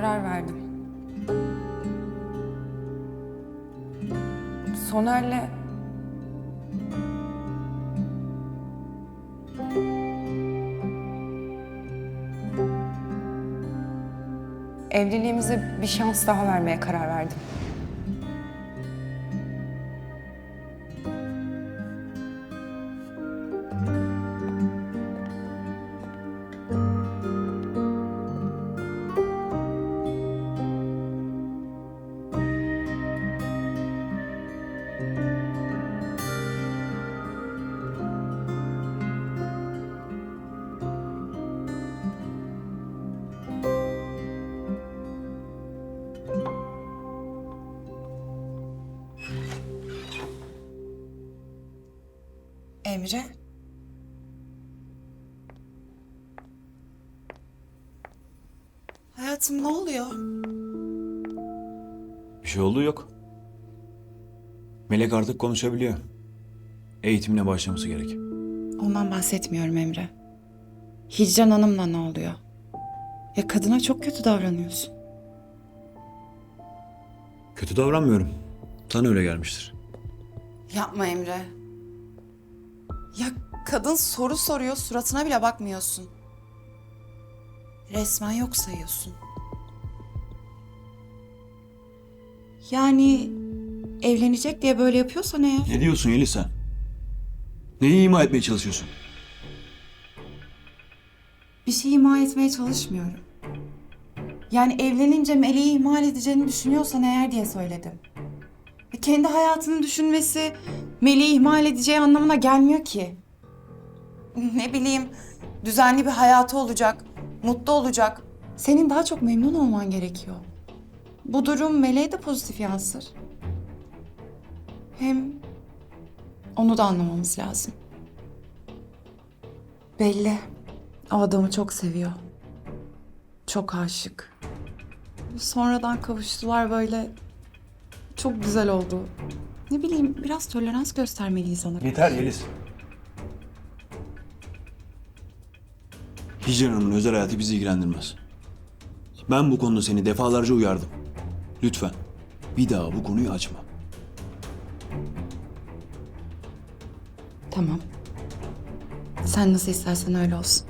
karar verdim. Soner'le evliliğimize bir şans daha vermeye karar verdim. Emre? Hayatım ne oluyor? Bir şey olduğu yok. Melek artık konuşabiliyor. Eğitimine başlaması gerek. Ondan bahsetmiyorum Emre. Hicran Hanım'la ne oluyor? Ya kadına çok kötü davranıyorsun. Kötü davranmıyorum. Sana öyle gelmiştir. Yapma Emre. Ya kadın soru soruyor suratına bile bakmıyorsun. Resmen yok sayıyorsun. Yani evlenecek diye böyle yapıyorsan eğer... Ne diyorsun Yeliz sen? Neyi ima etmeye çalışıyorsun? Bir şey ima etmeye çalışmıyorum. Yani evlenince Meleği ihmal edeceğini düşünüyorsan eğer diye söyledim. E, Kendi hayatını düşünmesi Meleği ihmal edeceği anlamına gelmiyor ki. Ne bileyim, düzenli bir hayatı olacak, mutlu olacak. Senin daha çok memnun olman gerekiyor. Bu durum Meleğe de pozitif yansır. Hem onu da anlamamız lazım. Belli. O adamı çok seviyor. Çok aşık. Sonradan kavuştular böyle. Çok güzel oldu. Ne bileyim biraz tolerans göstermeliyiz ona. Yeter Yeliz. Hicran Hanım'ın özel hayatı bizi ilgilendirmez. Ben bu konuda seni defalarca uyardım. Lütfen bir daha bu konuyu açma. Tamam. Sen nasıl istersen öyle olsun.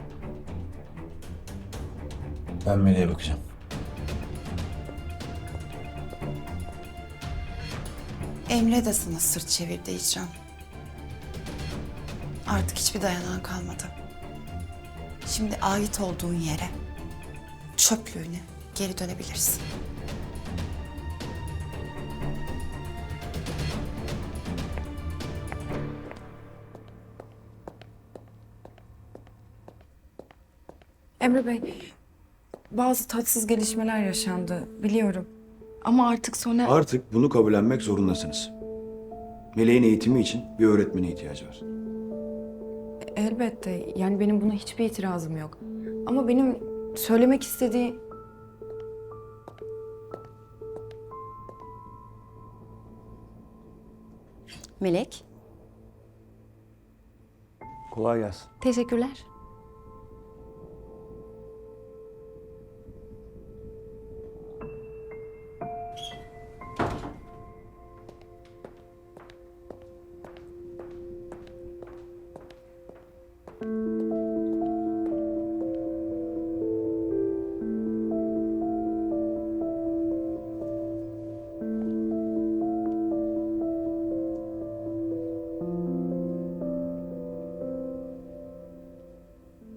Ben Melek'e bakacağım. Emre de sana sırt çevirdi İcran. Artık hiçbir dayanağın kalmadı. Şimdi ait olduğun yere, çöplüğüne geri dönebilirsin. Emre Bey, bazı tatsız gelişmeler yaşandı, biliyorum. Ama artık Soner... Artık bunu kabullenmek zorundasınız. Meleğin eğitimi için bir öğretmene ihtiyacı var. Elbette, yani benim buna hiçbir itirazım yok. Ama benim söylemek istediğim... Melek, Kolay gelsin. teşekkürler.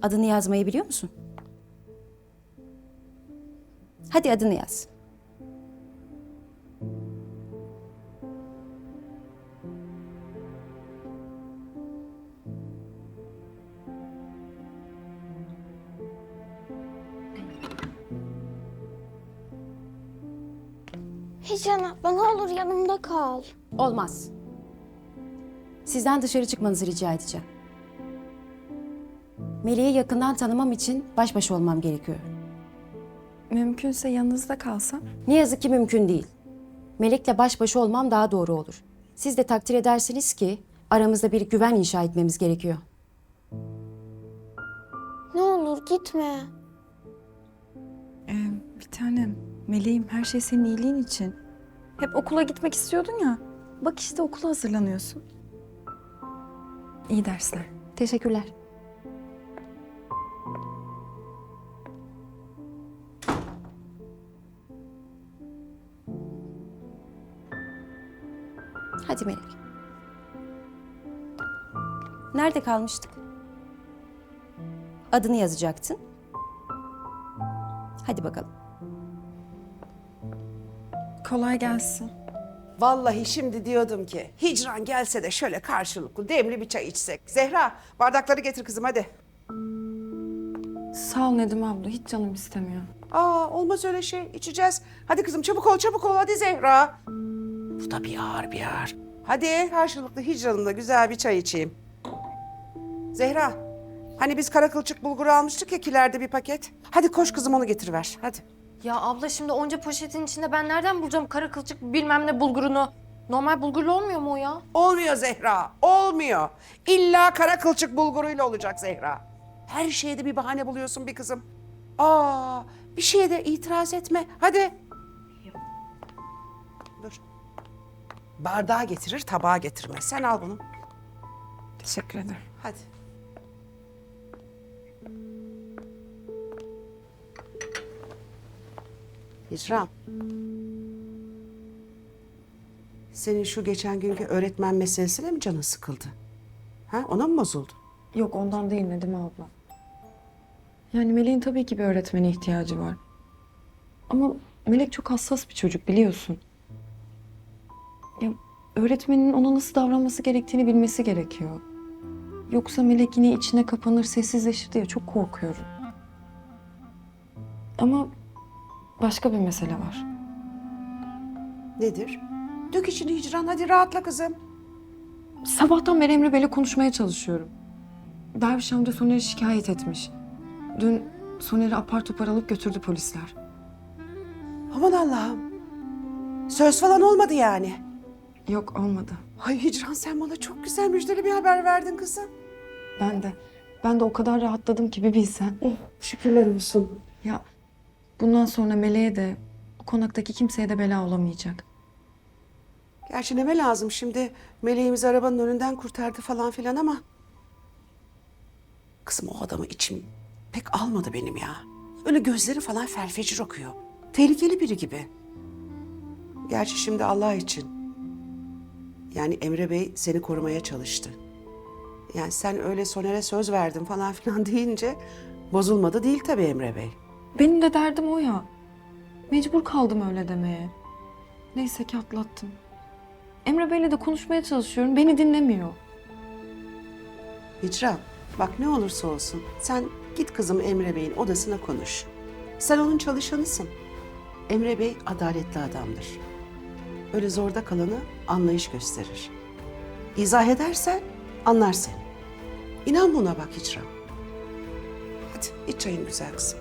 Adını yazmayı biliyor musun? Hadi adını yaz. Hicran abla ne olur yanımda kal. Olmaz. Sizden dışarı çıkmanızı rica edeceğim. Melek'i yakından tanımam için baş başa olmam gerekiyor. Mümkünse yanınızda kalsam. Ne yazık ki mümkün değil. Melek'le baş başa olmam daha doğru olur. Siz de takdir edersiniz ki aramızda bir güven inşa etmemiz gerekiyor. Ne olur gitme. Ee, Bir tanem, meleğim her şey senin iyiliğin için. Hep okula gitmek istiyordun ya. Bak işte okula hazırlanıyorsun. İyi dersler. Teşekkürler. Hadi Melek. Nerede kalmıştık? Adını yazacaktın. Hadi bakalım. Kolay gelsin. Vallahi şimdi diyordum ki hicran gelse de şöyle karşılıklı demli bir çay içsek. Zehra bardakları getir kızım hadi. Sağ ol Nedim abla, hiç canım istemiyor. Aa olmaz öyle şey içeceğiz. Hadi kızım çabuk ol çabuk ol hadi Zehra. Bu da bir ağır bir ağır. Hadi karşılıklı hicranımla güzel bir çay içeyim. Zehra hani biz kara kılçık bulguru almıştık ya kilerde bir paket. Hadi koş kızım onu getiriver hadi. Ya abla şimdi onca poşetin içinde ben nereden bulacağım kara kılçık bilmem ne bulgurunu? Normal bulgurlu olmuyor mu o ya? Olmuyor Zehra, olmuyor. İlla kara kılçık bulguruyla olacak Zehra. Her şeyde bir bahane buluyorsun bir kızım. Aa, bir şeye de itiraz etme. Hadi. Bardağı getirir, tabağı getirmez. Sen al bunu. Teşekkür ederim. Hadi. Hicran. Senin şu geçen günkü öğretmen meselesine mi canın sıkıldı? Ha, ona mı bozuldu? Yok ondan değil Nedim abla. Yani Melek'in tabii ki bir öğretmene ihtiyacı var. Ama Melek çok hassas bir çocuk biliyorsun. Ya öğretmenin ona nasıl davranması gerektiğini bilmesi gerekiyor. Yoksa Melek yine içine kapanır, sessizleşir diye çok korkuyorum. Ama başka bir mesele var. Nedir? Dök içini Hicran, hadi rahatla kızım. Sabahtan beri Emre Bey'le konuşmaya çalışıyorum. Derviş amca Soner'i şikayet etmiş. Dün Soner'i apar topar alıp götürdü polisler. Aman Allah'ım. Söz falan olmadı yani. Yok olmadı. Ay Hicran sen bana çok güzel müjdeli bir haber verdin kızım. Ben de. Ben de o kadar rahatladım ki bir bilsen. Şükürler olsun. Ya bundan sonra Meleğe de o konaktaki kimseye de bela olamayacak. Gerçi neme lazım şimdi meleğimizi arabanın önünden kurtardı falan filan ama... Kızım o adamı içim pek almadı benim ya. Öyle gözleri falan felfecir okuyor. Tehlikeli biri gibi. Gerçi şimdi Allah için. Yani Emre Bey seni korumaya çalıştı. Yani sen öyle Soner'e söz verdin falan filan deyince bozulmadı değil tabii Emre Bey. Benim de derdim o ya. Mecbur kaldım öyle demeye. Neyse ki atlattım. Emre Bey'le de konuşmaya çalışıyorum. Beni dinlemiyor. Hicran, bak ne olursa olsun sen git kızım Emre Bey'in odasına konuş. Sen onun çalışanısın. Emre Bey adaletli adamdır. Öyle zorda kalanı anlayış gösterir. İzah edersen anlar seni. İnan buna bak Hicran. Hadi iç çayın güzel kızım.